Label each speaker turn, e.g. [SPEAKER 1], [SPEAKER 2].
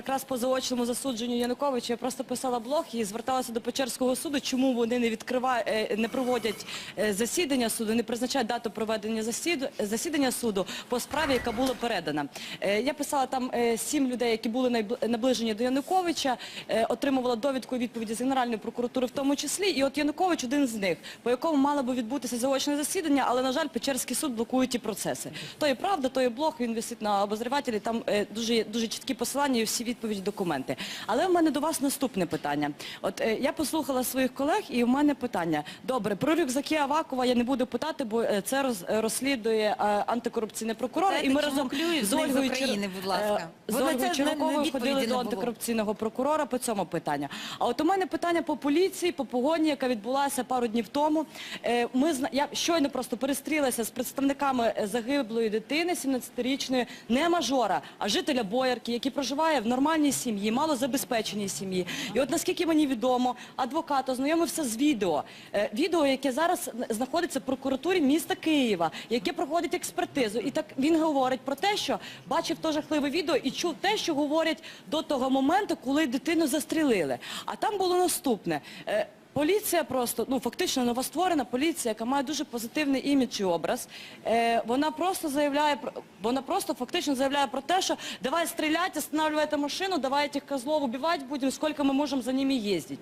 [SPEAKER 1] Якраз по заочному засудженню Януковича я просто писала блог і зверталася до Печерського суду, чому вони не е, не проводять е, засідання суду, не призначають дату проведення засіду- засідання суду по справі, яка була передана. Е, Я писала там сім людей, які були наближені до Януковича, отримувала довідку і відповіді з Генеральної прокуратури в тому числі. І от Янукович один з них, по якому мало би відбутися заочне засідання, але на жаль, Печерський суд блокує ті процеси. То є правда, то є блог, він висить на обозрівателі. Там дуже дуже чіткі посилання і всі відповіді, документи. Але в мене до вас наступне питання. От е, я послухала своїх колег, і в мене питання. Добре, про рюкзаки Авакова я не буду питати, бо е, це роз, е, розслідує е, антикорупційний прокурор. І ми
[SPEAKER 2] чому
[SPEAKER 1] разом з
[SPEAKER 2] з з
[SPEAKER 1] Ольгою
[SPEAKER 2] України,
[SPEAKER 1] Чер-
[SPEAKER 2] будь ласка.
[SPEAKER 1] е, З Ольгою Черваковою
[SPEAKER 2] відповіді
[SPEAKER 1] ходили
[SPEAKER 2] не
[SPEAKER 1] до
[SPEAKER 2] було.
[SPEAKER 1] антикорупційного прокурора по цьому питанню. А от у мене питання по поліції, по погоні, яка відбулася пару днів тому. Е, Ми зна- я щойно просто перестрілася з представниками е, загиблої дитини, 17-річної, не мажора, а жителя Боярки, який проживає в нормальній сім'ї, малозабезпеченій сім'ї. І от наскільки мені відомо, адвокат ознайомився з відео. Е, Відео, яке зараз знаходиться в прокуратурі міста Києва, яке проходить експертизу. І так він говорить про те, що бачив то жахливе відео і чув те, що говорять до того моменту, коли дитину застрілили. А там було наступне. Е, Поліція просто, ну фактично новостворена поліція, яка має дуже позитивний імідж і образ. Е, вона просто заявляє вона просто фактично заявляє про те, що давай стріляти, останавливайте машину, давайте їх козлов убивати будемо, скільки ми можемо за ними їздити.